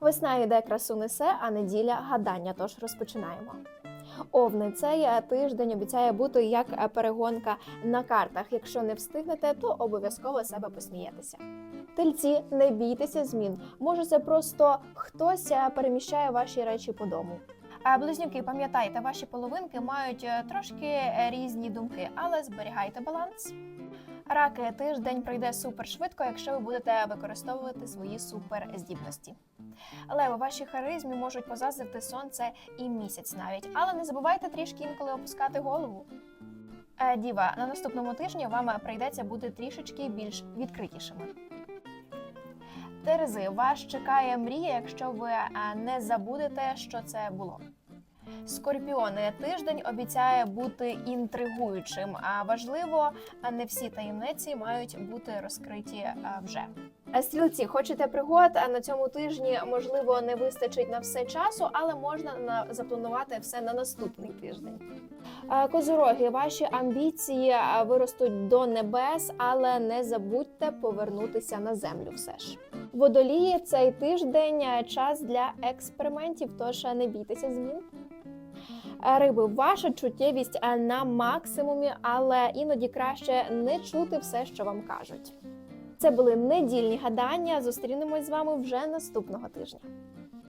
Весна йде красу несе, а неділя гадання. Тож розпочинаємо. Овни, цей е, тиждень обіцяє бути як е, перегонка на картах. Якщо не встигнете, то обов'язково себе посмієтеся. Тельці, не бійтеся змін. Може, це просто хтось е, переміщає ваші речі по дому. Близнюки, пам'ятайте, ваші половинки мають трошки різні думки, але зберігайте баланс. Раки, тиждень пройде супер швидко, якщо ви будете використовувати свої суперздібності. Леви, вашій харизмі можуть позаздрити сонце і місяць навіть, але не забувайте трішки інколи опускати голову. Е, Діва, на наступному тижні вам прийдеться бути трішечки більш відкритішими. Терези, вас чекає мрія, якщо ви е, не забудете, що це було. Скорпіони, тиждень обіцяє бути інтригуючим, а важливо, не всі таємниці мають бути розкриті е, вже. Е, Стрілці, хочете пригод? А на цьому тижні можливо не вистачить на все часу, але можна на запланувати все на наступний тиждень. Е, Козороги, ваші амбіції е, виростуть до небес, але не забудьте повернутися на землю. Все ж водолії цей тиждень е, час для експериментів, тож е, не бійтеся змін. Е, Риби, ваша чуттєвість е, на максимумі, але іноді краще не чути все, що вам кажуть. Це були недільні гадання. Зустрінемось з вами вже наступного тижня.